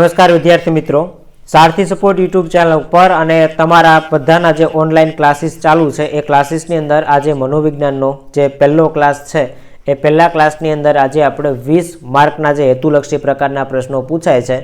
નમસ્કાર વિદ્યાર્થી મિત્રો. સારથી સપોર્ટ યુટ્યુબ ચેનલ ઉપર અને તમારા બધાના જે ઓનલાઈન ક્લાસીસ ચાલુ છે, એ ક્લાસીસની અંદર આજે મનોવિજ્ઞાનનો જે પહેલો ક્લાસ છે, એ પહેલા ક્લાસની અંદર આજે આપણે વીસ માર્કના જે હેતુલક્ષી પ્રકારના પ્રશ્નો પૂછાય છે.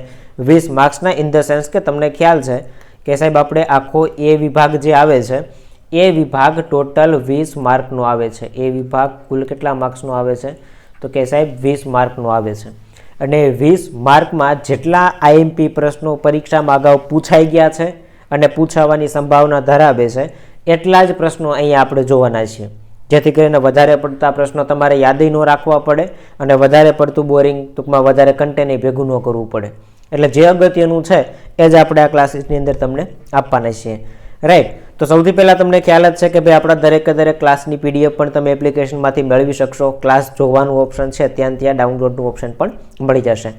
વીસ માર્ક્સના ઇન ધ સેન્સ કે તમને ખ્યાલ છે કે સાહેબ આપણે આખો એ વિભાગ જે આવે છે, એ વિભાગ ટોટલ વીસ માર્કનો આવે છે. એ વિભાગ કુલ કેટલા માર્ક્સનો આવે છે? તો કે સાહેબ વીસ માર્કનો આવે છે. અને વીસ માર્કમાં જેટલા આઈએમપી પ્રશ્નો પરીક્ષામાં અગાઉ પૂછાઈ ગયા છે અને પૂછાવાની સંભાવના ધરાવે છે, એટલા જ પ્રશ્નો અહીંયા આપણે જોવાના છીએ. જેથી કરીને વધારે પડતા પ્રશ્નો તમારે યાદી ન રાખવા પડે અને વધારે પડતું બોરિંગ ટૂંકમાં વધારે કન્ટેન્ટ ભેગું ન કરવું પડે. એટલે જે અગત્યનું છે, એ જ આપણે આ ક્લાસીસની અંદર તમને આપવાના છીએ. રાઈટ તો સૌથી પહેલાં તમને ખ્યાલ જ છે કે ભાઈ આપણા દરેકે દરેક ક્લાસની પીડીએફ પણ તમે એપ્લિકેશનમાંથી મેળવી શકશો. ક્લાસ જોવાનું ઓપ્શન છે, ત્યાં ત્યાં ડાઉનલોડનું ઓપ્શન પણ મળી જશે.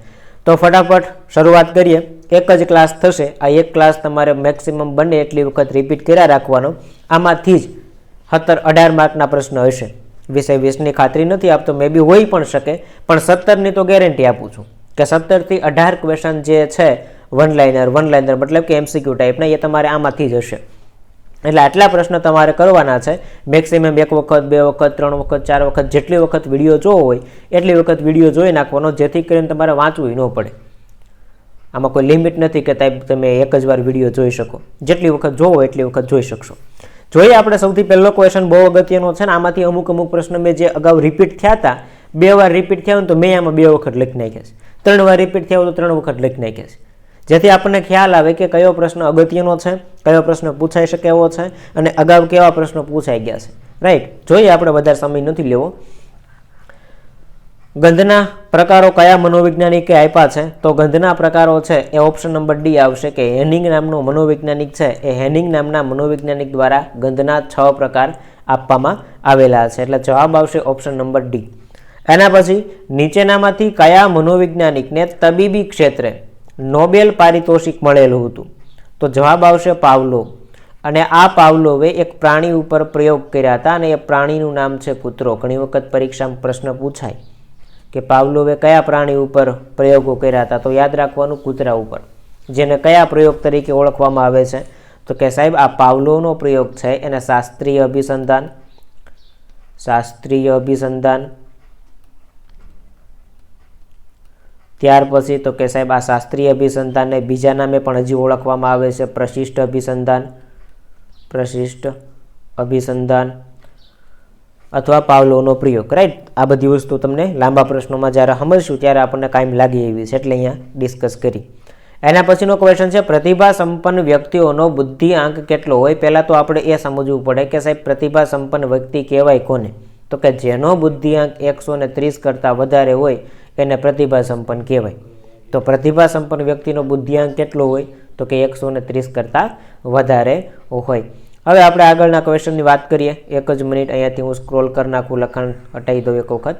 તો ફટાફટ શરૂઆત કરીએ. એક જ ક્લાસ થશે. આ એક ક્લાસ તમારે મેક્સિમમ બને એટલી વખત રિપીટ કર્યા રાખવાનો. આમાંથી જ સત્તર અઢાર માર્કના પ્રશ્ન હશે. વીસે વીસની ખાતરી નથી આપતો મે બી હોઈ પણ શકે, પણ સત્તરની તો ગેરંટી આપું છું. કે સત્તરથી અઢાર ક્વેશ્ચન જે છે વન લાઇનર વન લાઇનર મતલબ કે એમસીક્યુ ટાઈપના એ તમારે આમાંથી જ હશે. એટલે આટલા પ્રશ્નો તમારે કરવાના છે. મેક્સિમમ એક વખત, બે વખત, ત્રણ વખત, ચાર વખત, જેટલી વખત વીડિયો જોવો હોય, એટલી વખત વીડિયો જોઈ નાખવાનો, જેથી કરીને તમારે વાંચવું ન પડે. આમાં કોઈ લિમિટ નથી કે ટાઈપ તમે એક જ વાર વીડિયો જોઈ શકો. જેટલી વખત જોવો એટલી વખત જોઈ શકશો. જોઈએ આપણે સૌથી પહેલો ક્વેશ્ચન બહુ અગત્યનો છે ને, આમાંથી અમુક અમુક પ્રશ્ન મેં જે અગાઉ રિપીટ થયા હતા, બે વાર રિપીટ થયા હોય તો મેં આમાં બે વખત લખી નાખ્યા છે. ત્રણ વાર રિપીટ થયા હોય તો ત્રણ વખત લખી નાખ્યા છે. જેથી આપણને ખ્યાલ આવે કે કયો પ્રશ્ન અગત્યનો છે, કયો પ્રશ્ન પૂછાઈ શકે એવો છે અને અગાઉ કેવા પ્રશ્નો પૂછાઈ ગયા છે. રાઈટ જોઈએ આપણે વધારે સમય નથી લેવો. ગંધના પ્રકારો કયા મનોવૈજ્ઞાનિકે આપ્યા છે? તો ગંધના પ્રકારો છે એ ઓપ્શન નંબર ડી આવશે કે હેનિંગ નામનો મનોવૈજ્ઞાનિક છે. એ હેનિંગ નામના મનોવૈજ્ઞાનિક દ્વારા ગંધના છ પ્રકાર આપવામાં આવેલા છે. એટલે જવાબ આવશે ઓપ્શન નંબર ડી એના પછી નીચેનામાંથી કયા મનોવૈજ્ઞાનિકને તબીબી ક્ષેત્રે નોબેલ પારિતોષિક મળેલું હતું. તો જવાબ આવશે પાવલો. અને આ પાવલોવે એક પ્રાણી ઉપર પ્રયોગ કર્યા હતા અને એ પ્રાણીનું નામ છે કૂતરો. ઘણી વખત પરીક્ષામાં પ્રશ્ન પૂછાય કે પાવલોવે કયા પ્રાણી ઉપર પ્રયોગો કર્યા હતા. તો યાદ રાખવાનું કૂતરા ઉપર. જેને કયા પ્રયોગ તરીકે ઓળખવામાં આવે છે. તો કે સાહેબ, આ પાવલોનો પ્રયોગ છે. એને શાસ્ત્રીય અભિસંધાન શાસ્ત્રીય અભિસંધાન ત્યાર પછી તો કે સાહેબ આ શાસ્ત્રીય અભિસંધાનને બીજા નામે પણ હજી ઓળખવામાં આવે છે. પ્રશિષ્ટ અભિસંધાન પ્રશિષ્ટ અભિસંધાન અથવા પાવલોનો પ્રયોગ. રાઈટ આ બધી વસ્તુ તમને લાંબા પ્રશ્નોમાં જ્યારે સમજશું ત્યારે આપણને કાયમ લાગી એવી છે. એટલે અહીંયા ડિસ્કસ કરી. એના પછીનો ક્વેશ્ચન છે પ્રતિભા સંપન્ન વ્યક્તિઓનો બુદ્ધિ આંક કેટલો હોય? પહેલાં તો આપણે એ સમજવું પડે કે સાહેબ પ્રતિભા સંપન્ન વ્યક્તિ કહેવાય કોને? તો કે જેનો બુદ્ધિઆંક એકસો ને ત્રીસ કરતાં વધારે હોય એને પ્રતિભા સંપન્ન કહેવાય. તો પ્રતિભા સંપન્ન વ્યક્તિનો બુદ્ધિઆંક કેટલો હોય? તો કે એકસો ને ત્રીસ કરતાં વધારે હોય. હવે આપણે આગળના ક્વેશ્ચનની વાત કરીએ. એક જ મિનિટ અહીંયાથી હું સ્ક્રોલ કરી નાખું, લખાણ હટાવી દઉં એક વખત.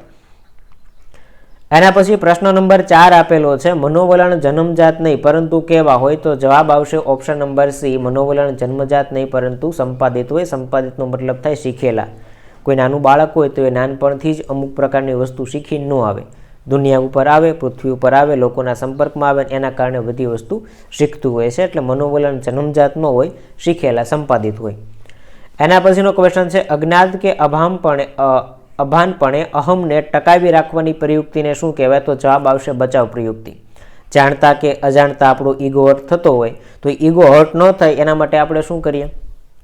એના પછી પ્રશ્ન નંબર ચાર આપેલો છે, મનોવલણ જન્મજાત નહીં, પરંતુ કેવા હોય? તો જવાબ આવશે ઓપ્શન નંબર સી, મનોવલણ જન્મજાત નહીં, પરંતુ સંપાદિત હોય. સંપાદિતનો મતલબ થાય શીખેલા. કોઈ નાનું બાળક હોય તો એ નાનપણથી જ અમુક પ્રકારની વસ્તુ શીખી ન આવે. દુનિયા ઉપર આવે, પૃથ્વી ઉપર આવે, લોકોના સંપર્કમાં આવે એના કારણે બધી વસ્તુ શીખતું હોય છે. એટલે મનોવલણ જન્મજાતમાં હોય, શીખેલા, સંપાદિત હોય. એના પછીનો ક્વેશ્ચન છે, અજ્ઞાત કે અભામપણે અભાનપણે અહમને ટકાવી રાખવાની પ્રયુક્તિને શું કહેવાય? તો જવાબ આવશે બચાવ પ્રયુક્તિ. જાણતા કે અજાણતા આપણો ઈગો હર્ટ થતો હોય, તો ઈગો હર્ટ ન થાય એના માટે આપણે શું કરીએ?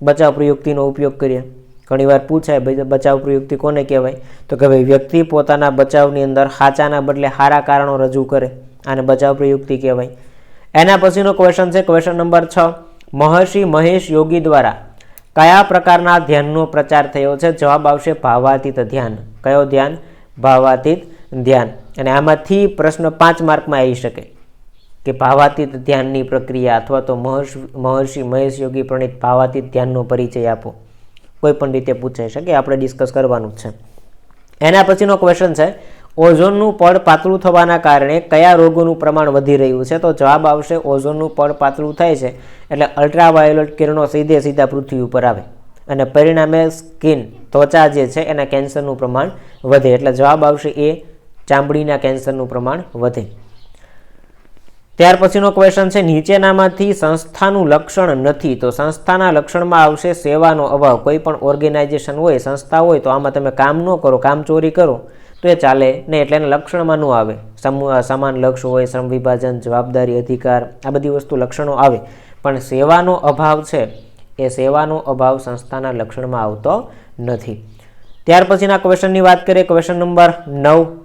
બચાવ પ્રયુક્તિનો ઉપયોગ કરીએ. ઘણીવાર પૂછાય, ભાઈ બચાવ પ્રયુક્તિ કોને કહેવાય? તો કે, ભાઈ, વ્યક્તિ પોતાના બચાવની અંદર સાચાના બદલે સારા કારણો રજૂ કરે આને બચાવ પ્રયુક્તિ કહેવાય. એના પછીનો ક્વેશ્ચન છે ક્વેશ્ચન નંબર છ. મહર્ષિ મહેશ યોગી દ્વારા કયા પ્રકારના ધ્યાનનો પ્રચાર થયો છે? જવાબ આવશે, ભાવાતીત ધ્યાન. કયો ધ્યાન? ભાવાતીત ધ્યાન. અને આમાંથી પ્રશ્ન પાંચ માર્કમાં આવી શકે કે ભાવાતીત ધ્યાનની પ્રક્રિયા અથવા તો મહર્ષિ મહર્ષિ મહેશ યોગી પ્રણીત ભાવાતીત ધ્યાનનો પરિચય આપો. કોઈ પણ રીતે પૂછાઈ શકે, આપણે ડિસ્કસ કરવાનું છે. એના પછીનો ક્વેશ્ચન છે, ઓઝોનનું પડ પાતળું થવાના કારણે કયા રોગોનું પ્રમાણ વધી રહ્યું છે? તો જવાબ આવશે, ઓઝોનનું પડ પાતળું થાય છે, એટલે અલ્ટ્રાવાયોલેટ કિરણો સીધે સીધા પૃથ્વી ઉપર આવે. અને પરિણામે સ્કિન ત્વચા જે છે, એના કેન્સરનું પ્રમાણ વધે. એટલે જવાબ આવશે એ ચામડીના કેન્સરનું પ્રમાણ વધે. ત્યાર પછીનો ક્વેશ્ચન છે, નીચેનામાંથી સંસ્થાનું લક્ષણ નથી. તો સંસ્થાના લક્ષણમાં આવશે સેવાનો અભાવ. કોઈ પણ ઓર્ગેનાઇઝેશન હોય, સંસ્થા હોય, તો આમાં તમે કામ ન કરો, કામ ચોરી કરો. તો એ ચાલે નહીં એટલે એના લક્ષણમાં ન આવે. સમાન લક્ષ્ય હોય, શ્રમ વિભાજન, જવાબદારી, અધિકાર, આ બધી વસ્તુ લક્ષણો આવે. પણ સેવાનો અભાવ છે, એ સેવાનો અભાવ સંસ્થાના લક્ષણમાં આવતો નથી. ત્યાર પછીના ક્વેશ્ચનની વાત કરીએ. ક્વેશ્ચન નંબર નવ.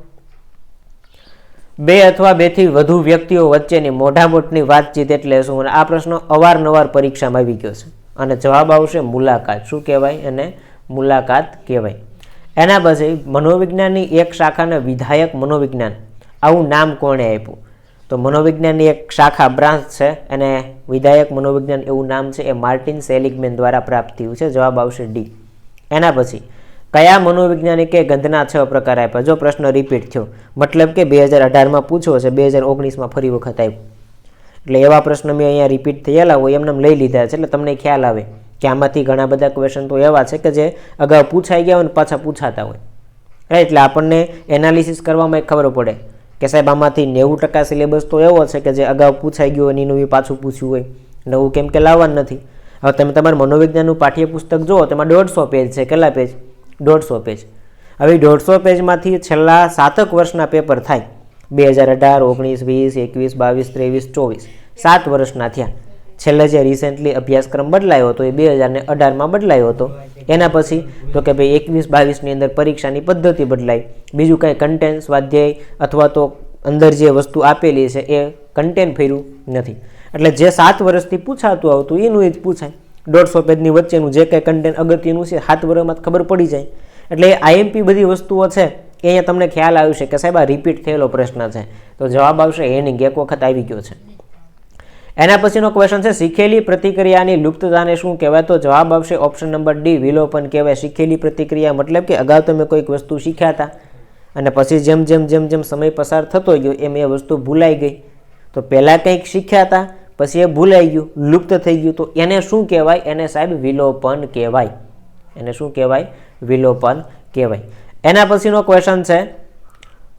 બે અથવા બેથી વધુ વ્યક્તિઓ વચ્ચેની મોઢામોટની વાતચીત એટલે શું? આ પ્રશ્ન અવારનવાર પરીક્ષામાં આવી ગયો છે. અને જવાબ આવશે મુલાકાત. શું કહેવાય એને? મુલાકાત કહેવાય. એના પછી મનોવિજ્ઞાનની એક શાખાને વિધાયક મનોવિજ્ઞાન. આવું નામ કોણે આપ્યું? તો મનોવિજ્ઞાનની એક શાખા બ્રાન્ચ છે. એને વિધાયક મનોવિજ્ઞાન એવું નામ છે. એ માર્ટિન સેલિગમેન દ્વારા પ્રાપ્ત થયું છે. જવાબ આવશે ડી. એના પછી કયા મનોવૈજ્ઞાનિકે ગંધના છ પ્રકાર આપ્યા? જો પ્રશ્ન રિપીટ થયો, મતલબ કે બે હજાર અઢારમાં પૂછ્યો છે બે હજાર ઓગણીસમાં ફરી વખત આવ્યો એટલે એવા પ્રશ્ન મેં અહીંયા રિપીટ થયેલા હોય, એમને લઈ લીધા છે, એટલે તમને ખ્યાલ આવે કે આમાંથી ઘણા બધા ક્વેશ્ચન તો એવા છે કે જે અગાઉ પૂછાઈ ગયા હોય અને પાછા પૂછાતા હોય. રાઈટ એટલે આપણને એનાલિસિસ કરવામાં ખબર પડે કે સાહેબ, આમાંથી નેવું ટકા સિલેબસ તો એવો છે કે જે અગાઉ પૂછાઈ ગયો અને એનું પાછું પૂછ્યું હોય. નવું કેમ કે લાવવાનું નથી. હવે તમે તમારું મનોવિજ્ઞાનનું પાઠ્યપુસ્તક જુઓ, તેમાં દોઢસો પેજ છે, કેટલા પેજ દોઢસો પેજ. હવે દોઢસો પેજમાંથી છેલ્લા સાતક વર્ષના પેપર થાય. બે હજાર અઢાર, ઓગણીસ, વીસ, એકવીસ, બાવીસ, ત્રેવીસ, ચોવીસ. સાત વર્ષના થયા. છેલ્લે જે રિસેન્ટલી અભ્યાસક્રમ બદલાયો હતો એ બે હજાર ને અઢારમાં બદલાયો હતો. એના પછી તો કે ભાઈ એકવીસ, બાવીસની અંદર પરીક્ષાની પદ્ધતિ બદલાઈ. બીજું કાંઈ કન્ટેન્ટ સ્વાધ્યાય અથવા તો અંદર જે વસ્તુ આપેલી છે એ કન્ટેન્ટ ફેર્યું નથી. એટલે જે સાત વર્ષથી પૂછાતું આવતું એનું એ જ પૂછાય. દોઢસો પેજની વચ્ચેનું જે કંઈ કન્ટેન્ટ અગત્યનું છે, હાથ વરમાં ખબર પડી જાય. એટલે આઈએમપી બધી વસ્તુઓ છે, એ અહીંયા તમને ખ્યાલ આવ્યું છે કે સાહેબ આ રિપીટ થયેલો પ્રશ્ન છે. તો જવાબ આવશે હેનિંગ એક વખત આવી ગયો છે. એના પછીનો ક્વેશ્ચન છે, શીખેલી પ્રતિક્રિયાની લુપ્તતાને શું કહેવાય? તો જવાબ આવશે ઓપ્શન નંબર ડી વિલોપન કહેવાય. શીખેલી પ્રતિક્રિયા મતલબ કે અગાઉ તમે કોઈક વસ્તુ શીખ્યા હતા અને પછી જેમ જેમ જેમ જેમ સમય પસાર થતો ગયો, એમ એ વસ્તુ ભૂલાઈ ગઈ. તો પહેલાં કંઈક શીખ્યા હતા પછી એ ભૂલાઈ ગયું, લુપ્ત થઈ ગયું. તો એને શું કહેવાય? એને સાહેબ વિલોપન કહેવાય. એને શું કહેવાય? વિલોપન કહેવાય. એના પછીનો ક્વેશ્ચન છે,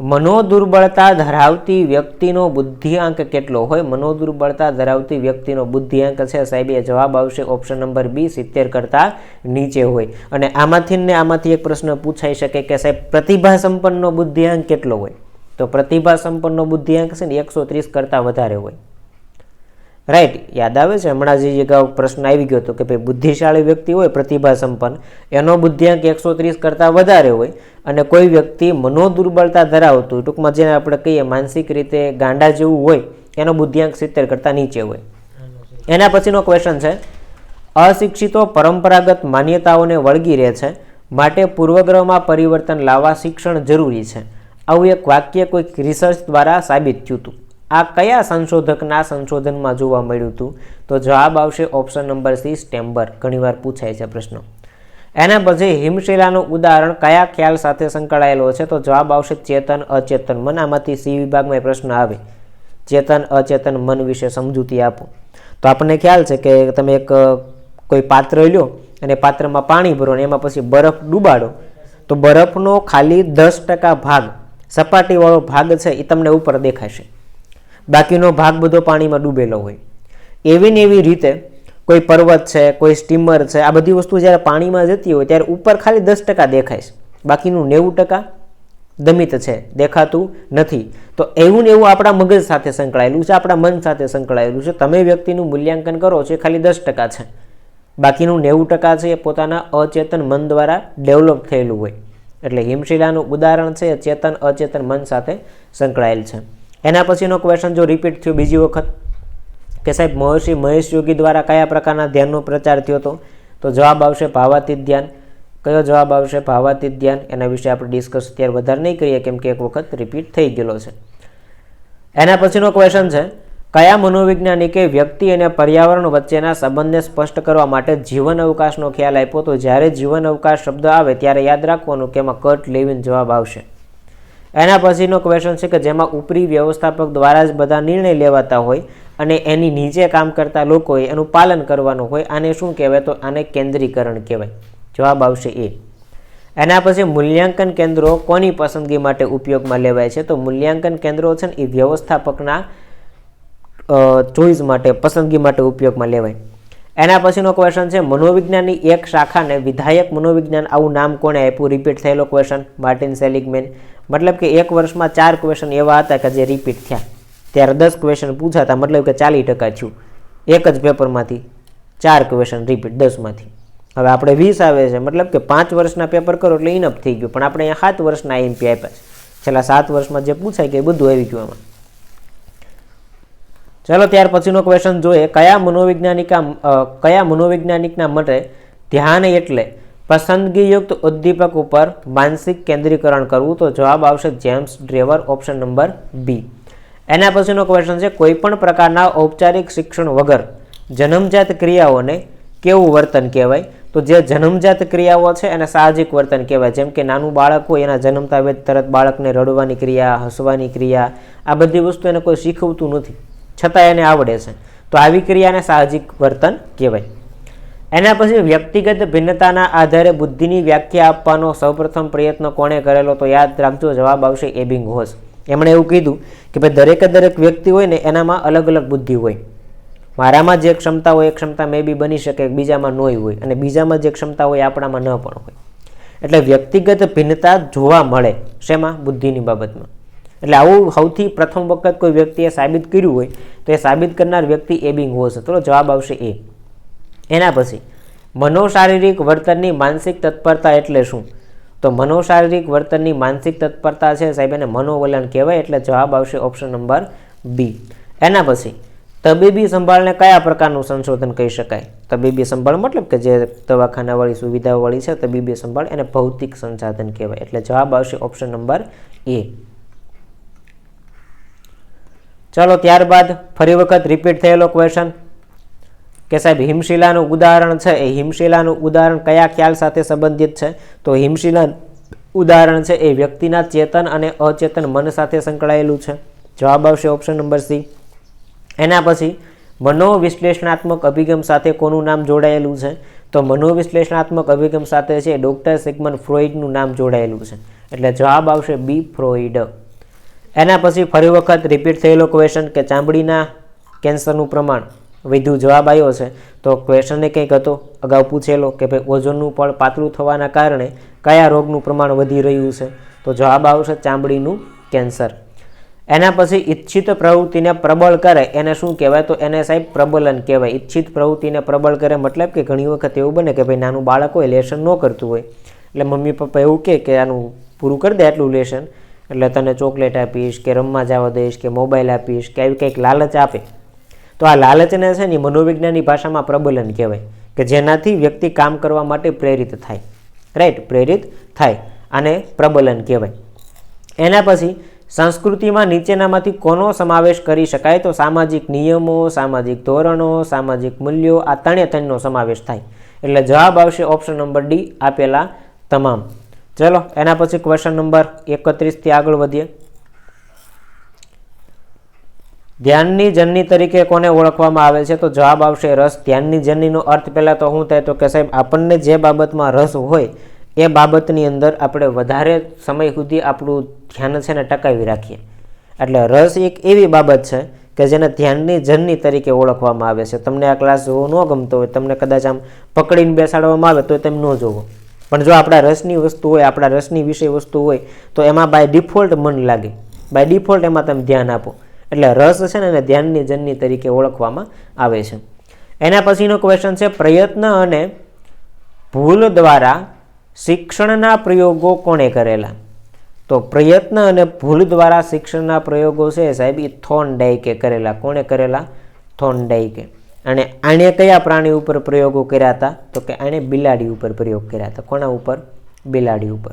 મનોદુર્બળતા ધરાવતી વ્યક્તિનો બુદ્ધિઆંક કેટલો હોય? મનોદુર્બળતા ધરાવતી વ્યક્તિનો બુદ્ધિઆંક છે, સાહેબ, એ જવાબ આવશે ઓપ્શન નંબર બી સિત્તેર કરતાં નીચે હોય. અને આમાંથી ને આમાંથી એક પ્રશ્ન પૂછાઈ શકે કે, સાહેબ પ્રતિભા સંપન્નનો બુદ્ધિઆંક કેટલો હોય? તો પ્રતિભા સંપન્નનો બુદ્ધિઆંક છે ને એકસો ત્રીસ કરતાં વધારે હોય. રાઈટ યાદ આવે છે? હમણાં જે પ્રશ્ન આવી ગયો હતો કે ભાઈ, બુદ્ધિશાળી વ્યક્તિ હોય પ્રતિભા સંપન્ન એનો બુદ્ધિઆંક એકસો ત્રીસ કરતાં વધારે હોય અને કોઈ વ્યક્તિ મનોદુર્બળતા ધરાવતું હોય, ટૂંકમાં જેને આપણે કહીએ માનસિક રીતે ગાંડા જેવું હોય, એનો બુદ્ધિઆંક સિત્તેર કરતાં નીચે હોય. એના પછીનો ક્વેશ્ચન છે, અશિક્ષિતો પરંપરાગત માન્યતાઓને વળગી રહે છે, માટે પૂર્વગ્રહમાં પરિવર્તન લાવવા શિક્ષણ જરૂરી છે. આવું એક વાક્ય કોઈક રિસર્ચ દ્વારા સાબિત થયું હતું. આ કયા સંશોધકના સંશોધનમાં જોવા મળ્યું હતું? તો જવાબ આવશે ઓપ્શન નંબર સી સ્ટેમ્બર. ઘણીવાર પૂછાય છે પ્રશ્ન. એના પછી હિમશિલાનું ઉદાહરણ કયા ખ્યાલ સાથે સંકળાયેલો છે? તો જવાબ આવશે ચેતન અચેતન. મન આમાંથી સી વિભાગમાં પ્રશ્ન આવે. ચેતન અચેતન મન વિશે સમજૂતી આપો. તો આપણને ખ્યાલ છે કે તમે એક કોઈ પાત્ર લ્યો અને પાત્રમાં પાણી ભરો અને એમાં પછી બરફ ડૂબાડો. તો બરફનો ખાલી દસ ટકા ભાગ, સપાટીવાળો ભાગ છે એ તમને ઉપર દેખાશે. બાકીનો ભાગ બધો પાણીમાં ડૂબેલો હોય. એવી ને એવી રીતે કોઈ પર્વત છે, કોઈ સ્ટીમર છે, આ બધી વસ્તુ જ્યારે પાણીમાં જતી હોય ત્યારે ઉપર ખાલી દસ ટકા દેખાય છે. બાકીનું નેવું ટકા દમિત છે, દેખાતું નથી. તો એવું ને એવું આપણા મગજ સાથે સંકળાયેલું છે, આપણા મન સાથે સંકળાયેલું છે. તમે વ્યક્તિનું મૂલ્યાંકન કરો છો, એ ખાલી દસ ટકા છે. બાકીનું નેવું ટકા છે એ પોતાના અચેતન મન દ્વારા ડેવલપ થયેલું હોય. એટલે હિમશિલાનું ઉદાહરણ છે, એ ચેતન અચેતન મન સાથે સંકળાયેલ છે. એના પછીનો ક્વેશ્ચન જો રિપીટ થયો બીજી વખત કે સાહેબ મહર્ષિ મહેશ યોગી દ્વારા કયા પ્રકારના ધ્યાનનો પ્રચાર થયો હતો? તો જવાબ આવશે ભાવાતીત ધ્યાન. કયો જવાબ આવશે? ભાવાતીત ધ્યાન. એના વિશે આપણે ડિસ્કસ અત્યારે વધારે નહીં કરીએ કેમ કે એક વખત રિપીટ થઈ ગયેલો છે. એના પછીનો ક્વેશ્ચન છે, કયા મનોવૈજ્ઞાનિકે વ્યક્તિ અને પર્યાવરણ વચ્ચેના સંબંધને સ્પષ્ટ કરવા માટે જીવન અવકાશનો ખ્યાલ આપ્યો? તો જ્યારે જીવન અવકાશ શબ્દ આવે ત્યારે યાદ રાખવાનું કે એમાં કટ, લેવીન જવાબ આવશે. એના પછીનો ક્વેશ્ચન છે કે જેમાં ઉપરી વ્યવસ્થાપક દ્વારા જ બધા નિર્ણય લેવાતા હોય અને એની નીચે કામ કરતા લોકોએ એનું પાલન કરવાનું હોય, આને શું કહેવાય? તો આને કેન્દ્રીકરણ કહેવાય. જવાબ આવશે એ. એના પછી મૂલ્યાંકન કેન્દ્રો કોની પસંદગી માટે ઉપયોગમાં લેવાય છે? તો મૂલ્યાંકન કેન્દ્રો છે ને, એ વ્યવસ્થાપકના ચોઈસ માટે, પસંદગી માટે ઉપયોગમાં લેવાય. એના પછીનો ક્વેશ્ચન છે, મનોવિજ્ઞાનની એક શાખાને વિધાયક મનોવિજ્ઞાન, આવું નામ કોણે આપ્યું? રિપીટ થયેલો ક્વેશ્ચન માર્ટિન સેલિગમેન મતલબ કે એક વર્ષમાં ચાર ક્વેશ્ચન એવા હતા કે જે રિપીટ થયા. ત્યારે દસ ક્વેશ્ચન પૂછાતા, મતલબ કે ચાલીસ ટકા થયું. એક જ પેપરમાંથી ચાર ક્વેશ્ચન રિપીટ દસમાંથી હવે આપણે વીસ આવે છે, મતલબ કે પાંચ વર્ષના પેપર કરો એટલે ઇનફ થઈ ગયું. પણ આપણે અહીંયા સાત વર્ષના આઈએમપી આપ્યા છે. છેલ્લા સાત વર્ષમાં જે પૂછાય કે એ બધું આવી ગયું એમાં ચાલો ત્યાર પછીનો ક્વેશ્ચન જોઈએ. કયા મનોવૈજ્ઞાનિકા કયા મનોવૈજ્ઞાનિકના મતે ધ્યાન એટલે પસંદગીયુક્ત ઉદ્દીપક ઉપર માનસિક કેન્દ્રીકરણ કરવું તો જવાબ આવશે James Drever, option number B. એના પછીનો ક્વેશ્ચન છે, કોઈપણ પ્રકારના ઔપચારિક શિક્ષણ વગર જન્મજાત ક્રિયાઓને કેવું વર્તન કહેવાય? તો જે જન્મજાત ક્રિયાઓ છે, એને સાહજિક વર્તન કહેવાય. જેમ કે નાનું બાળક હોય એના જન્મતા વેદ તરત બાળકને રડવાની ક્રિયા, હસવાની ક્રિયા, આ બધી વસ્તુ એને કોઈ શીખવતું નથી. છતાં એને આવડે છે. તો આવી ક્રિયાને સાહજિક વર્તન કહેવાય. એના પછી વ્યક્તિગત ભિન્નતાના આધારે બુદ્ધિની વ્યાખ્યા આપવાનો સૌપ્રથમ પ્રયત્ન કોણે કરેલો તો યાદ રાખજો, જવાબ આવશે એબિંગ હોસ એમણે એવું કીધું કે ભાઈ, દરેકે દરેક વ્યક્તિ હોય ને એનામાં અલગ અલગ બુદ્ધિ હોય. મારામાં જે ક્ષમતા હોય એ ક્ષમતા મે બી બની શકે, બીજામાં નોય હોય અને બીજામાં જે ક્ષમતા હોય આપણામાં ન પણ હોય. એટલે વ્યક્તિગત ભિન્નતા જોવા મળે શેમાં? બુદ્ધિની બાબતમાં. એટલે આવું સૌથી પ્રથમ વખત કોઈ વ્યક્તિએ સાબિત કર્યું હોય તો એ સાબિત કરનાર વ્યક્તિ એબિંગ હોશે તો જવાબ આવશે એ. એના પછી, મનોશારીરિક વર્તનની માનસિક તત્પરતા એટલે શું? તો મનોશારીરિક વર્તનની માનસિક તત્પરતા છે સાહેબ, એને મનોવલણ કહેવાય, એટલે જવાબ આવશે ઓપ્શન નંબર બી એના પછી, તબીબી સંભાળને કયા પ્રકારનું સંશોધન કહી શકાય? તબીબી સંભાળ મતલબ કે જે દવાખાનાવાળી સુવિધાઓવાળી છે, તબીબી સંભાળ એને ભૌતિક સંસાધન કહેવાય, એટલે જવાબ આવશે ઓપ્શન નંબર એ ચાલો ત્યારબાદ ફરી વખત રિપીટ થયેલો ક્વેશ્ચન કે સાહેબ, હિમશિલાનું ઉદાહરણ છે. એ હિમશિલાનું ઉદાહરણ કયા ખ્યાલ સાથે સંબંધિત છે? તો હિમશિલા ઉદાહરણ છે, એ વ્યક્તિના ચેતન અને અચેતન મન સાથે સંકળાયેલું છે. જવાબ આવશે ઓપ્શન નંબર સી. એના પછી, મનોવિશ્લેષણાત્મક અભિગમ સાથે કોનું નામ જોડાયેલું છે? તો મનોવિશ્લેષણાત્મક અભિગમ સાથે છે ડૉક્ટર સિગમન ફ્રોઇડનું નામ જોડાયેલું છે. એટલે જવાબ આવશે બી, ફ્રોઇડ. એના પછી ફરી વખત રિપીટ થયેલો ક્વેશ્ચન કે ચામડીના કેન્સરનું પ્રમાણ. વધ્યું જવાબ આવ્યો છે. તો ક્વેશ્ચન કંઈક હતો. અગાઉ પૂછેલો કે ભાઈ ઓઝોનનું પણ પાતળું થવાના કારણે કયા રોગનું પ્રમાણ વધી રહ્યું છે? તો જવાબ આવશે ચામડીનું કેન્સર. એના પછી ઈચ્છિત પ્રવૃત્તિને પ્રબળ કરે. એને શું કહેવાય? તો એને સાહેબ પ્રબલન કહેવાય. ઈચ્છિત પ્રવૃત્તિને પ્રબળ કરે મતલબ કે ઘણી વખત એવું બને કે ભાઈ નાનું બાળક હોય લેશન ન કરતું હોય. એટલે મમ્મી પપ્પા એવું કહે કે આનું પૂરું કરી દે આટલું લેશન એટલે તને ચોકલેટ આપીશ કે રમવા જવા દઈશ કે મોબાઈલ આપીશ કે આવી કંઈક લાલચ આપે. તો આ લાલચને છે ને મનોવિજ્ઞાનની ભાષામાં પ્રબલન કહેવાય, કે જેનાથી વ્યક્તિ કામ કરવા માટે પ્રેરિત થાય. રાઈટ પ્રેરિત થાય આને પ્રબલન કહેવાય. એના પછી સંસ્કૃતિમાં નીચેનામાંથી કોનો સમાવેશ કરી શકાય? તો સામાજિક નિયમો, સામાજિક ધોરણો, સામાજિક મૂલ્યો, આ ત્રણે ત્રણનો સમાવેશ થાય. એટલે જવાબ આવશે ઓપ્શન નંબર ડી આપેલા તમામ. ચલો, એના પછી ક્વેશ્ચન નંબર એકત્રીસથી આગળ વધીએ. ધ્યાનની જનની તરીકે કોને ઓળખવામાં આવે છે? તો જવાબ આવશે રસ. ધ્યાનની જનનીનો અર્થ પહેલાં તો શું થાય તો કે સાહેબ, આપણને જે બાબતમાં રસ હોય, એ બાબતની અંદર આપણે વધારે સમય સુધી આપણું ધ્યાન છે ને ટકાવી રાખીએ. એટલે રસ એક એવી બાબત છે કે જેને ધ્યાનની જનની તરીકે ઓળખવામાં આવે છે. તમને આ ક્લાસ જોવો ન ગમતો હોય, તમને કદાચ આમ પકડીને બેસાડવામાં આવે તો તેમ ન જોવો. પણ જો આપણા રસની વસ્તુ હોય, આપણા રસની વિષય વસ્તુ હોય, તો એમાં બાય ડિફોલ્ટ મન લાગે. બાય ડિફોલ્ટ એમાં તમે ધ્યાન આપો. એટલે રસ છે ને એને ધ્યાનની જનની તરીકે ઓળખવામાં આવે છે. એના પછીનો ક્વેશ્ચન છે, પ્રયત્ન અને ભૂલ દ્વારા શિક્ષણના પ્રયોગો કોણે કરેલા? તો પ્રયત્ન અને ભૂલ દ્વારા શિક્ષણના પ્રયોગો છે, સાહેબ એ થોન ડાઈકે કરેલા. કોણે કરેલા? થોન ડાઈકે અને આણે કયા પ્રાણી ઉપર પ્રયોગો કર્યા હતા? તો કે આણે બિલાડી ઉપર પ્રયોગ કર્યા હતા. કોના ઉપર? બિલાડી ઉપર.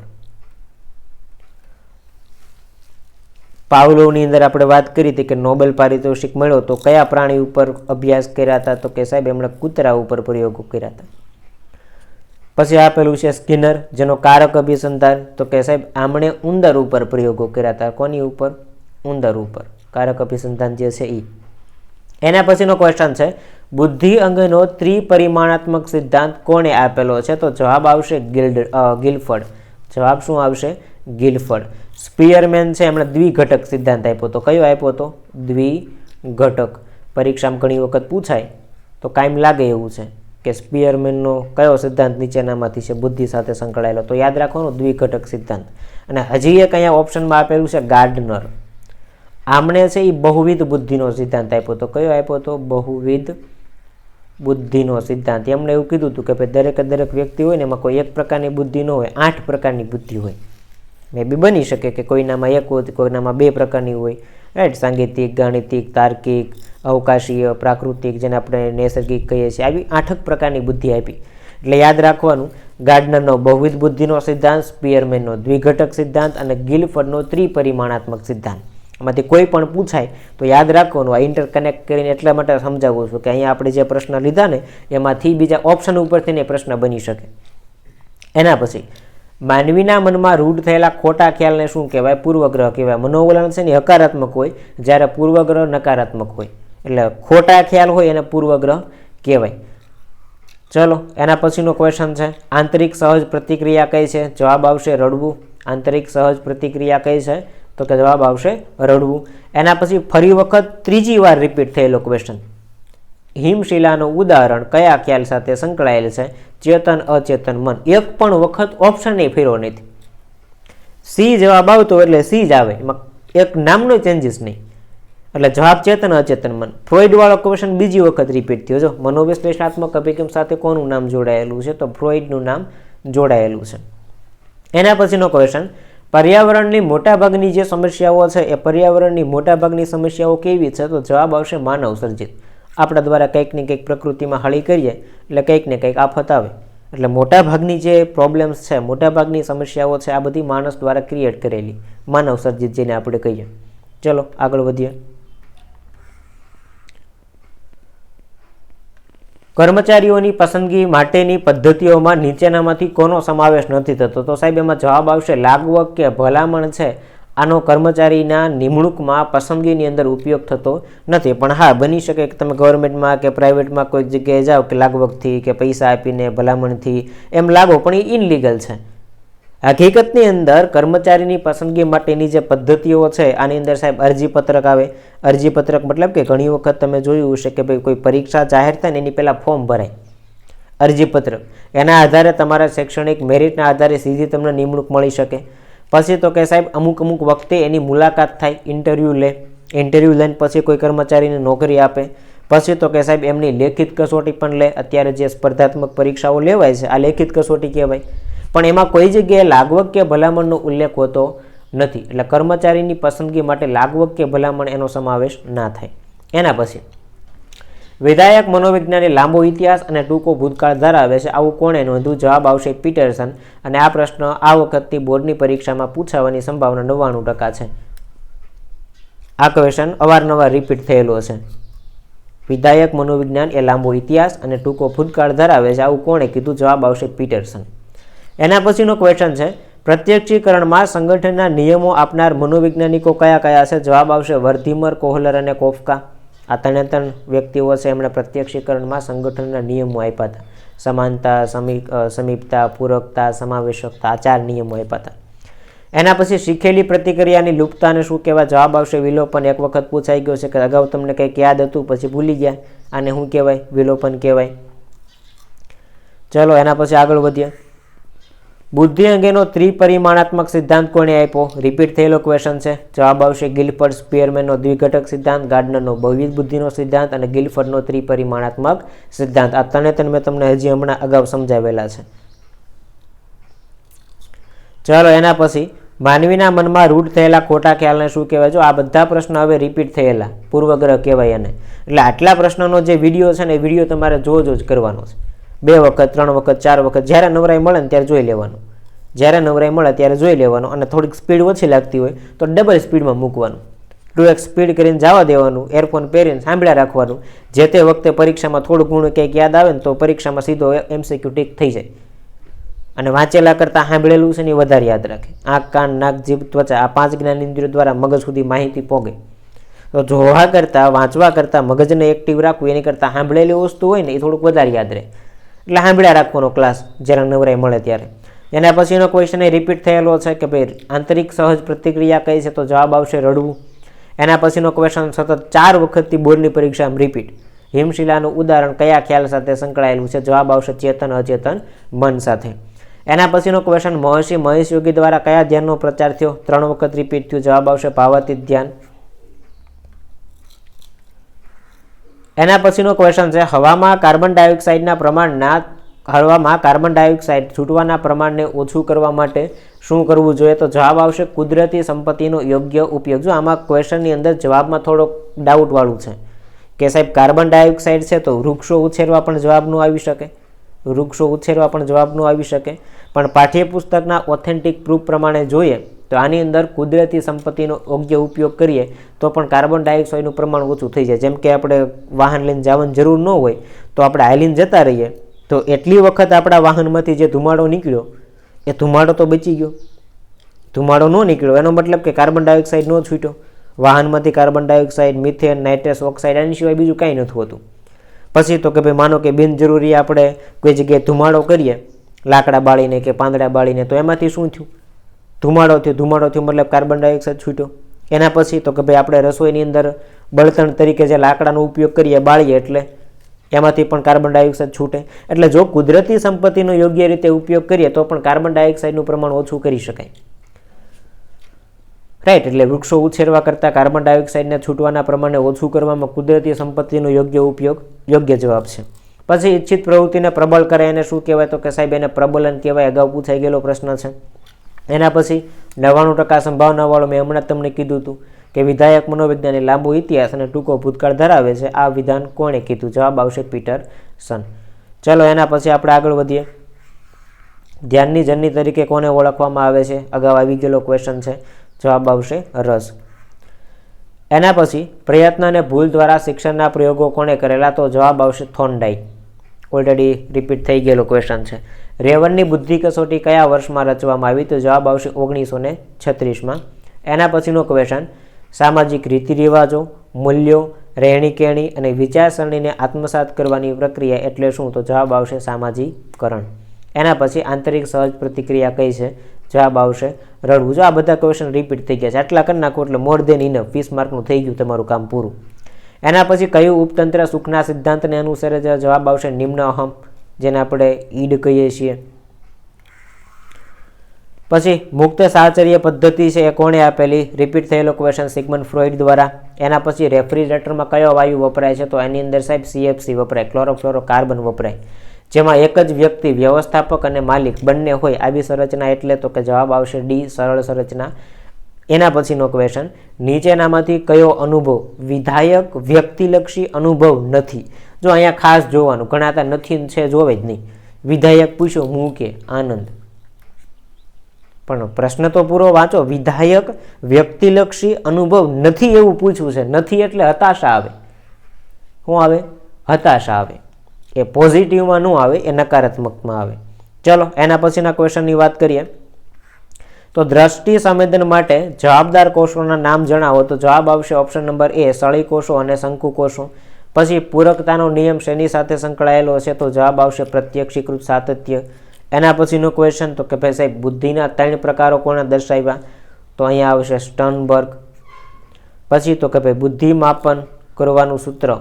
પાવલોની અંદર આપણે વાત કરી હતી કે નોબેલ પારિતોષિક મળ્યો તો કયા પ્રાણી ઉપર અભ્યાસ કર્યા હતા? તો કે સાહેબ, એમણે કૂતરા ઉપર પ્રયોગો કર્યા હતા. પછી આપેલું છે સ્કિનર, જેનો કારક અભિસંધાન. તો કે સાહેબ, આમણે ઉંદર ઉપર પ્રયોગો કર્યા હતા. કોની ઉપર? ઉંદર ઉપર. કારક અભિસંધાન જે છે એ એના પછીનો ક્વેશ્ચન છે, બુદ્ધિ અંગેનો ત્રિપરિમાણાત્મક સિદ્ધાંત કોણે આપેલો છે? તો જવાબ આવશે ગિલ્ડ ગિલફર્ડ. જવાબ શું આવશે? ગિલફર્ડ. સ્પિયરમેન છે, એમણે દ્વિઘટક સિદ્ધાંત આપ્યો તો કયો આપ્યો તો? દ્વિઘટક. પરીક્ષામાં ઘણી વખત પૂછાય, તો કાયમ લાગે એવું છે કે સ્પિયરમેનનો કયો સિદ્ધાંત નીચેનામાંથી છે, બુદ્ધિ સાથે સંકળાયેલો. તો યાદ રાખવાનો, દ્વિઘટક સિદ્ધાંત. અને હજી એક અહીંયા ઓપ્શનમાં આપેલું છે, ગાર્ડનર. આમણે છે એ બહુવિધ બુદ્ધિનો સિદ્ધાંત આપ્યો તો કયો આપ્યો તો? બહુવિધ બુદ્ધિનો સિદ્ધાંત. એમણે એવું કીધું હતું કે ભાઈ દરેકે દરેક વ્યક્તિ હોય ને એમાં કોઈ એક પ્રકારની બુદ્ધિ ન હોય, આઠ પ્રકારની બુદ્ધિ હોય. મે બી બની શકે કે કોઈનામાં એક હોય કોઈનામાં બે પ્રકારની હોય. રાઈટ સાંગીતિક, ગાણિતિક, તાર્કિક, અવકાશીય, પ્રાકૃતિક, જેને આપણે નૈસર્ગિક કહીએ છીએ. આવી આઠક પ્રકારની બુદ્ધિ આપી. એટલે યાદ રાખવાનું, ગાર્ડનરનો બહુવિધ બુદ્ધિનો સિદ્ધાંત, સ્પિયરમેનનો દ્વિઘટક સિદ્ધાંત અને ગિલફર્ડનો ત્રિપરિમાણાત્મક સિદ્ધાંત. આમાંથી કોઈ પણ પૂછાય તો યાદ રાખવાનું, આ ઇન્ટરકનેક્ટ કરીને એટલા માટે સમજાવું છું કે અહીંયા આપણે જે પ્રશ્ન લીધા ને એમાંથી બીજા ઓપ્શન ઉપરથી ને પ્રશ્ન બની શકે. એના પછી માનવીના મનમાં રૂઢ થયેલા ખોટા ખ્યાલને શું કહેવાય? પૂર્વગ્રહ કહેવાય. મનોવલણ છે ને હકારાત્મક હોય, જ્યારે પૂર્વગ્રહ નકારાત્મક હોય. એટલે ખોટા ખ્યાલ હોય એને પૂર્વગ્રહ કહેવાય. ચલો, એના પછીનો ક્વેશ્ચન છે. આંતરિક સહજ પ્રતિક્રિયા કઈ છે? જવાબ આવશે રડવું. આંતરિક સહજ પ્રતિક્રિયા કઈ છે? તો કે જવાબ આવશે રડવું. એના પછી ફરી વખત ત્રીજી વાર રિપીટ થયેલો ક્વેશ્ચન હિમશિલાનું ઉદાહરણ કયા ખ્યાલ સાથે સંકળાયેલ છે? ચેતન, અચેતન, મન. એક પણ વખત ઓપ્શન એ ફેરો નથી. સી જવાબ આવતો એટલે સી જ આવે. એમાં એક નામનો ચેન્જીસ નહીં. એટલે જવાબ ચેતન, અચેતન, મન. ફ્રોઈડવાળો ક્વેશ્ચન બીજી વખત રિપીટ થયો. જો મનોવિશ્લેષણાત્મક અભિગમ સાથે કોનું નામ જોડાયેલું છે? તો ફ્રોઇડનું નામ જોડાયેલું છે. એના પછીનો ક્વેશ્ચન પર્યાવરણની મોટાભાગની જે સમસ્યાઓ છે, એ પર્યાવરણની મોટાભાગની સમસ્યાઓ કેવી છે? તો જવાબ આવશે માનવ સર્જિત. આપણા દ્વારા કંઈક ને કંઈક પ્રકૃતિમાં હળી કરીએ, એટલે કંઈક ને કંઈક આફત આવે. એટલે મોટાભાગની જે પ્રોબ્લેમ્સ છે, મોટાભાગની સમસ્યાઓ છે, આ બધી માણસ દ્વારા ક્રિએટ કરેલી. માનવ સર્જિત જેને આપણે કહીએ. ચલો, આગળ વધીએ. કર્મચારીઓની પસંદગી માટેની પદ્ધતિઓમાં નીચેનામાંથી કોનો સમાવેશ નથી થતો? તો સાહેબ, એમાં જવાબ આવશે લાગવક કે ભલામણ છે? આનો કર્મચારીના નિમણૂકમાં પસંદગીની અંદર ઉપયોગ થતો નથી. પણ હા, બની શકે કે તમે ગવર્મેન્ટમાં કે પ્રાઇવેટમાં કોઈક જગ્યાએ જાઓ કે લાગવગથી કે પૈસા આપીને ભલામણથી એમ લાગો, પણ એ ઇનલીગલ છે. હકીકતની અંદર કર્મચારીની પસંદગી માટેની જે પદ્ધતિઓ છે, આની અંદર સાહેબ અરજીપત્રક આવે. અરજીપત્રક મતલબ કે ઘણી વખત તમે જોયું હશે કે ભાઈ કોઈ પરીક્ષા જાહેર થાય ને એની પહેલાં ફોર્મ ભરાય. અરજીપત્રક. એના આધારે તમારા શૈક્ષણિક મેરિટના આધારે સીધી તમને નિમણૂક મળી શકે. પછી તો કે સાહેબ, અમુક અમુક વખતે એની મુલાકાત થાય ઇન્ટરવ્યૂ લે. ઇન્ટરવ્યૂ લઈને પછી કોઈ કર્મચારીને નોકરી આપે. પછી તો કે સાહેબ, એમની લેખિત કસોટી પણ લે. અત્યારે જે સ્પર્ધાત્મક પરીક્ષાઓ લેવાય છે, આ લેખિત કસોટી કહેવાય. પણ એમાં કોઈ જગ્યાએ લાગવક કે ભલામણનો ઉલ્લેખ હોતો નથી. એટલે કર્મચારીની પસંદગી માટે લાગવક કે ભલામણ એનો સમાવેશ ના થાય. એના પછી વિધાયક મનોવિજ્ઞાનની લાંબો ઇતિહાસ અને ટૂંકો ભૂતકાળ ધરાવે છે. આવું કોણે નોંધ્યું? જવાબ આવશે પીટરસન. અને આ પ્રશ્ન આ વખતની બોર્ડની પરીક્ષામાં પૂછાવાની સંભાવના નવ્વાણું ટકા છે. આ ક્વેશ્ચન અવારનવાર રિપીટ થયેલો છે. વિધાયક મનોવિજ્ઞાન એ લાંબો ઇતિહાસ અને ટૂંકો ભૂતકાળ ધરાવે છે. આવું કોણે કીધું? જવાબ આવશે પીટરસન. એના પછીનો ક્વેશ્ચન છે, પ્રત્યક્ષીકરણમાં સંગઠનના નિયમો આપનાર મનોવૈજ્ઞાનિકો કયા કયા છે? જવાબ આવશે વર્ધીમર, કોહલર અને કોફકા. આ ત્રણે ત્રણ વ્યક્તિઓ છે, એમણે પ્રત્યક્ષીકરણમાં સંગઠનના નિયમો આપ્યા હતા. સમાનતા, સમી સમીપતા, પૂરકતા, સમાવેશકતા આ ચાર નિયમો આપ્યા હતા. એના પછી શીખેલી પ્રતિક્રિયાની લુપ્તાને શું કહેવાય જવાબ આવશે વિલોપન? એક વખત પૂછાઈ ગયો છે કે અગાઉ તમને કંઈક યાદ હતું, પછી ભૂલી ગયા. આને શું કહેવાય? વિલોપન કહેવાય. ચલો, એના પછી આગળ વધીએ. બુદ્ધિ અંગેનો ત્રિપરિમાણાત્મક સિદ્ધાંત કોણે આપ્યો? રિપીટ થયેલો ક્વેશ્ચન છે. જવાબ આવશે ગિલફર્ડ સ્પિયરમેનનો દ્વિઘટક સિદ્ધાંત, ગાર્ડનરનો બહુવિધ બુદ્ધિનો સિદ્ધાંત અને ગિલફર્ડનો ત્રિપરિમાણાત્મક સિદ્ધાંત. આ ત્રણે ત્રણ મેં તમને હજી હમણાં અગાઉ સમજાવેલા છે. ચાલો એના પછી, માનવીના મનમાં રૂઢ થયેલા ખોટા ખ્યાલને શું કહેવાય? જો આ બધા પ્રશ્નો હવે રિપીટ થયેલા, પૂર્વગ્રહ કહેવાય એને. એટલે આટલા પ્રશ્નોનો જે વીડિયો છે ને એ વીડિયો તમારે જોજો જ કરવાનો છે. બે વખત, ત્રણ વખત, ચાર વખત, જ્યારે નવરાઈ મળે ને ત્યારે જોઈ લેવાનું. જ્યારે નવરાઈ મળે ત્યારે જોઈ લેવાનું અને થોડીક સ્પીડ ઓછી લાગતી હોય તો ડબલ સ્પીડમાં મૂકવાનું. ટુ એક્સ સ્પીડ કરીને જવા દેવાનું એરફોન પહેરીને સાંભળ્યા રાખવાનું. જે તે વખતે પરીક્ષામાં થોડું ઘણું કંઈક યાદ આવે ને તો પરીક્ષામાં સીધો એમસીક્યુ ટીક થઈ જાય. અને વાંચેલા કરતાં સાંભળેલું છે ને એ વધારે યાદ રાખે. આંખ, કાન, નાક, જીભ, ત્વચા, આ પાંચ જ્ઞાન ઇન્દ્રિયો દ્વારા મગજ સુધી માહિતી પોગે. તો જોવા કરતાં, વાંચવા કરતાં મગજને એક્ટિવ રાખવું, એની કરતાં સાંભળેલી વસ્તુ હોય ને એ થોડુંક વધારે યાદ રહે. એટલે સાંભળ્યા રાખવાનો ક્લાસ જ્યારે નવરાઈ મળે ત્યારે. એના પછીનો ક્વેશ્ચન એ રિપીટ થયેલો છે કે ભાઈ આંતરિક સહજ પ્રતિક્રિયા કઈ છે? તો જવાબ આવશે રડવું. એના પછીનો ક્વેશ્ચન સતત ચાર વખતથી બોર્ડની પરીક્ષામાં રિપીટ હિમશિલાનું ઉદાહરણ કયા ખ્યાલ સાથે સંકળાયેલું છે? જવાબ આવશે ચેતન, અચેતન, મન સાથે. એના પછીનો ક્વેશ્ચન મહર્ષિ મહેશ યોગી દ્વારા કયા ધ્યાનનો પ્રચાર થયો? ત્રણ વખત રિપીટ થયું. જવાબ આવશે ભાવાતીત ધ્યાન. એના પછીનો ક્વેશ્ચન છે, હવામાં કાર્બન ડાયોક્સાઇડના પ્રમાણના, હવામાં કાર્બન ડાયોક્સાઇડ છૂટવાના પ્રમાણને ઓછું કરવા માટે શું કરવું જોઈએ? તો જવાબ આવશે, કુદરતી સંપત્તિનો યોગ્ય ઉપયોગ. જો આમાં ક્વેશ્ચનની અંદર જવાબમાં થોડોક ડાઉટવાળું છે. કે સાહેબ કાર્બન ડાયોક્સાઇડ છે તો વૃક્ષો ઉછેરવા પણ જવાબનું આવી શકે? વૃક્ષો ઉછેરવા પણ જવાબનું આવી શકે. પણ પાઠ્યપુસ્તકના ઓથેન્ટિક પ્રૂફ પ્રમાણે જોઈએ તો આની અંદર કુદરતી સંપત્તિનો યોગ્ય ઉપયોગ કરીએ તો પણ કાર્બન ડાયોક્સાઇડનું પ્રમાણ ઓછું થઈ જાય. જેમ કે આપણે વાહન લઈને જવાની જરૂર ન હોય તો આપણે હાલીને જતા રહીએ. તો એટલી વખત આપણા વાહનમાંથી જે ધુમાડો નીકળ્યો, એ ધુમાડો તો બચી ગયો. ધુમાડો ન નીકળ્યો. એનો મતલબ કે કાર્બન ડાયોક્સાઇડ ન છૂટ્યો. વાહનમાંથી carbon dioxide methane nitrous oxide એની સિવાય બીજું કાંઈ નથી હોતું. પછી તો કે ભાઈ માનો કે બિનજરૂરી આપણે કોઈ જગ્યાએ ધુમાડો કરીએ, લાકડા બાળીને કે પાંદડા બાળીને, તો એમાંથી શું થયું? ધુમાડો થયો ધુમાડો થયો, મતલબ કાર્બન ડાયોક્સાઇડ છૂટ્યો. એના પછી તો કે ભાઈ આપણે રસોઈની અંદર બળતણ તરીકે જે લાકડાનો ઉપયોગ કરીએ, બાળીએ એટલે એમાંથી પણ કાર્બન ડાયોક્સાઇડ છૂટે. એટલે જો કુદરતી સંપત્તિનો યોગ્ય રીતે ઉપયોગ કરીએ, તો પણ કાર્બન ડાયોક્સાઇડનું પ્રમાણ ઓછું કરી શકાય. રાઈટ એટલે વૃક્ષો ઉછેરવા કરતાં કાર્બન ડાયોક્સાઇડને છૂટવાના પ્રમાણે ઓછું કરવામાં કુદરતી સંપત્તિનો યોગ્ય ઉપયોગ યોગ્ય જવાબ છે. પછી ઈચ્છિત પ્રવૃત્તિને પ્રબળ કરે એને શું કહેવાય? તો કે સાહેબ, એને પ્રબલન કહેવાય. અગાઉ પૂછાઈ ગયેલો પ્રશ્ન છે. એના પછી નવ્વાણું ટકા સંભાવનાવાળું મેં હમણાં તમને કીધું હતું કે વિધાયક મનોવિજ્ઞાનની લાંબો ઇતિહાસ અને ટૂંકો ભૂતકાળ ધરાવે છે, આ વિધાન કોણે કીધું? જવાબ આવશે પીટર સન. ચલો, એના પછી આપણે આગળ વધીએ. ધ્યાનની જનની તરીકે કોને ઓળખવામાં આવે છે? અગાઉ આવી ગયેલો ક્વેશ્ચન છે. જવાબ આવશે રસ એના પછી પ્રયત્ન અને ભૂલ દ્વારા શિક્ષણના પ્રયોગો કોણે કરેલા? તો જવાબ આવશે થોન્ડાઈ ઓલરેડી રિપીટ થઈ ગયેલો ક્વેશ્ચન છે. રેવનની બુદ્ધિ કસોટી કયા વર્ષમાં રચવામાં આવી તો જવાબ આવશે ઓગણીસો ને છત્રીસમાં. એના પછીનો ક્વેશ્ચન સામાજિક રીતિ રિવાજો, મૂલ્યો, રહેણી કહેણી અને વિચારસરણીને આત્મસાત કરવાની પ્રક્રિયા એટલે શું? તો જવાબ આવશે સામાજિકરણ. એના પછી આંતરિક સહજ પ્રતિક્રિયા કઈ છે? જવાબ આવશે રડવું. જો આ બધા ક્વેશ્ચન રિપીટ થઈ ગયા છે, આટલા કરી નાખો એટલે મોર દેન ઇનફ વીસ માર્કનું થઈ ગયું તમારું કામ પૂરું. એના પછી કયું ઉપતંત્ર સુખના સિદ્ધાંતને અનુસરે છે? જવાબ આવશે નિમ્ન અહમ, જેને આપણે ઈડ કહીએ છીએ. પછી, મુક્ત સાહચર્ય પદ્ધતિ છે એ કોણે આપેલી? રિપીટ થયેલો ક્વેશ્ચન સિગમન ફ્રોઇડ દ્વારા. એના પછી રેફ્રિજરેટરમાં કયો વાયુ વપરાય છે? તો એની અંદર સાહેબ સીએફસી વપરાય ક્લોરોફ્લોરો કાર્બન વપરાય. જેમાં એક જ વ્યક્તિ વ્યવસ્થાપક અને માલિક બંને હોય આવી સંરચના એટલે તો કે જવાબ આવશે ડી, સરળ સંરચના. એના પછીનો ક્વેશ્ચન નીચેનામાંથી કયો અનુભવ વિધાયક વ્યક્તિલક્ષી અનુભવ નથી? જો અહીંયા ખાસ જોવાનું, ઘણા નથી છે, જોવે જ નહીં. વિધાયક પૂછો, હું કે આનંદ? પણ પ્રશ્ન તો પૂરો વાંચો, વિધાયક વ્યક્તિલક્ષી અનુભવ નથી એવું પૂછવું છે. નથી એટલે હતાશા આવે. શું આવે? હતાશા આવે. એ પોઝિટિવમાં ન આવે, એ નકારાત્મકમાં આવે. ચલો, એના પછીના ક્વેશ્ચનની વાત કરીએ. તો દ્રષ્ટિ સંવેદન માટે જવાબદાર કોષોના નામ જણાવો. તો જવાબ આવશે ઓપ્શન નંબર એ સળી કોષો અને શંકુ કોષો. પછી પૂરકતાનો નિયમ શેની સાથે સંકળાયેલો છે? તો જવાબ આવશે પ્રત્યક્ષીકૃત સાતત્ય. એના પછીનો ક્વેશ્ચન તો કે ભાઈ સાહેબ, બુદ્ધિના ત્રણ પ્રકારો કોણે દર્શાવ્યા? તો અહીંયા આવશે સ્ટનબર્ગ. પછી તો કે ભાઈ બુદ્ધિ માપન કરવાનું સૂત્ર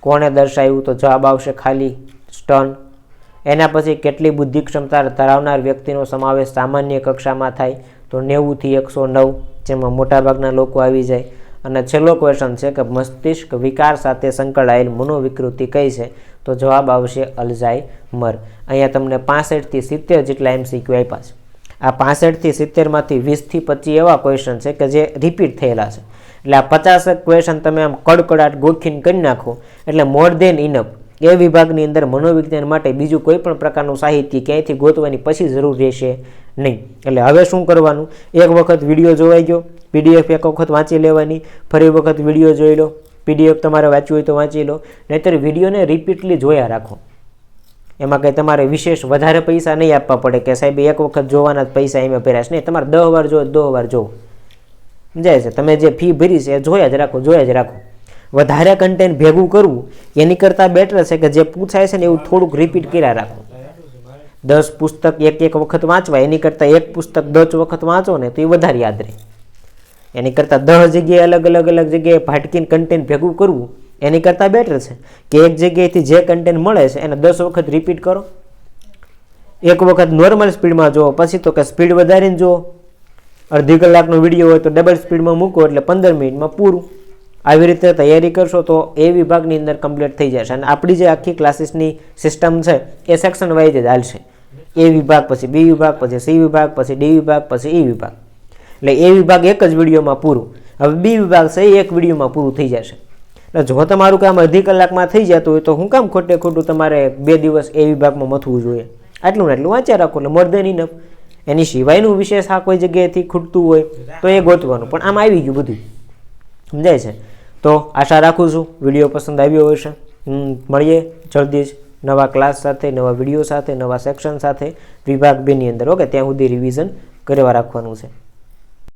કોણે દર્શાવ્યું? તો જવાબ આવશે ખાલી સ્ટન. એના પછી કેટલી બુદ્ધિ ક્ષમતા ધરાવનાર વ્યક્તિનો સમાવેશ સામાન્ય કક્ષામાં થાય તો નેવુંથી એકસો નવ, જેમાં મોટાભાગના લોકો આવી જાય. અને છેલ્લો ક્વેશ્ચન છે કે મસ્તિષ્ક વિકાર સાથે સંકળાયેલ મનોવિકૃતિ કઈ છે? તો જવાબ આવશે અલ્ઝાઇમર. અહીંયા તમને પાસઠથી સિત્તેર જેટલા એમસીક્યુ આપ્યા છે. આ પાસઠથી સિત્તેરમાંથી વીસથી પચીસ એવા ક્વેશ્ચન છે કે જે રિપીટ થયેલા છે. એટલે આ પચાસક ક્વેશ્ચન તમે આમ કડકડાટ ગોખીને કરી નાખો. એટલે મોર દેન ઇનફ એ વિભાગની અંદર મનોવિજ્ઞાન માટે બીજું કોઈ પણ પ્રકારનું સાહિત્ય ક્યાંયથી ગોતવાની પછી જરૂર રહેશે નહીં. એટલે હવે શું કરવાનું? એક વખત વીડિયો જોવાઈ ગયો, પીડીએફ એક વખત વાંચી લેવાની, ફરી વખત વીડિયો જોઈ લો, પીડીએફ તમારે વાંચવું હોય તો વાંચી લો, નહીંતર વિડીયોને રિપીટલી જોયા રાખો. એમાં કંઈ તમારે વિશેષ વધારે પૈસા નહીં આપવા પડે કે સાહેબ એક વખત જોવાના જ પૈસા એમાં ભર્યા નહીં, તમારે દહ વાર જો દહ વાર જોવો. સમજાય છે? તમે જે ફી ભરી છે એ જોયા જ રાખો, જોયા જ રાખો. વધારે કન્ટેન્ટ ભેગું કરવું, એની કરતાં બેટર છે કે જે પૂછાય છે ને એવું થોડુંક રિપીટ કર્યા રાખો. દસ પુસ્તક એક એક વખત વાંચવા, એની કરતાં એક પુસ્તક દસ વખત વાંચો ને તો એ વધારે યાદ રહે. એની કરતાં દસ જગ્યાએ અલગ અલગ અલગ જગ્યાએ ભાટકીને કન્ટેન્ટ ભેગું કરવું, એની કરતાં બેટર છે કે એક જગ્યાએથી જે કન્ટેન્ટ મળે છે એને દસ વખત રિપીટ કરો. એક વખત નોર્મલ સ્પીડમાં જુઓ, પછી તો કે સ્પીડ વધારીને જુઓ. અડધી કલાકનો વીડિયો હોય તો ડબલ સ્પીડમાં મૂકો એટલે પંદર મિનિટમાં પૂરું. આવી રીતે તૈયારી કરશો તો એ વિભાગની અંદર કમ્પ્લીટ થઈ જશે. અને આપણી જે આખી ક્લાસીસની સિસ્ટમ છે, એ સેક્શન વાઇઝ જ હાલશે એ વિભાગ પછી બી વિભાગ, પછી સી વિભાગ, પછી ડી વિભાગ, પછી ઈ વિભાગ. એટલે એ વિભાગ એક જ વિડીયોમાં પૂરું. હવે બી વિભાગ છે, એ એક વિડીયોમાં પૂરું થઈ જશે. એટલે જો તમારું કામ અડધી કલાકમાં થઈ જતું હોય તો હું કામ ખોટે ખોટું તમારે બે દિવસ એ વિભાગમાં મથવું જોઈએ. આટલું ને આટલું વાંચ્યા રાખો, એટલે મોર દેન ઇનફ એની સિવાયનું વિશેષ આ કોઈ જગ્યાએથી ખૂટતું હોય તો એ ગોતવાનું. પણ આમ આવી ગયું બધું. સમજાય છે? તો આશા રાખું છું વીડિયો પસંદ આવ્યો હશે. મળીએ જલ્દી જ નવા ક્લાસ સાથે, નવા વીડિયો સાથે, નવા સેક્શન સાથે વિભાગ બેની અંદર. ઓકે, ત્યાં સુધી રિવિઝન કરવા રાખવાનું છે.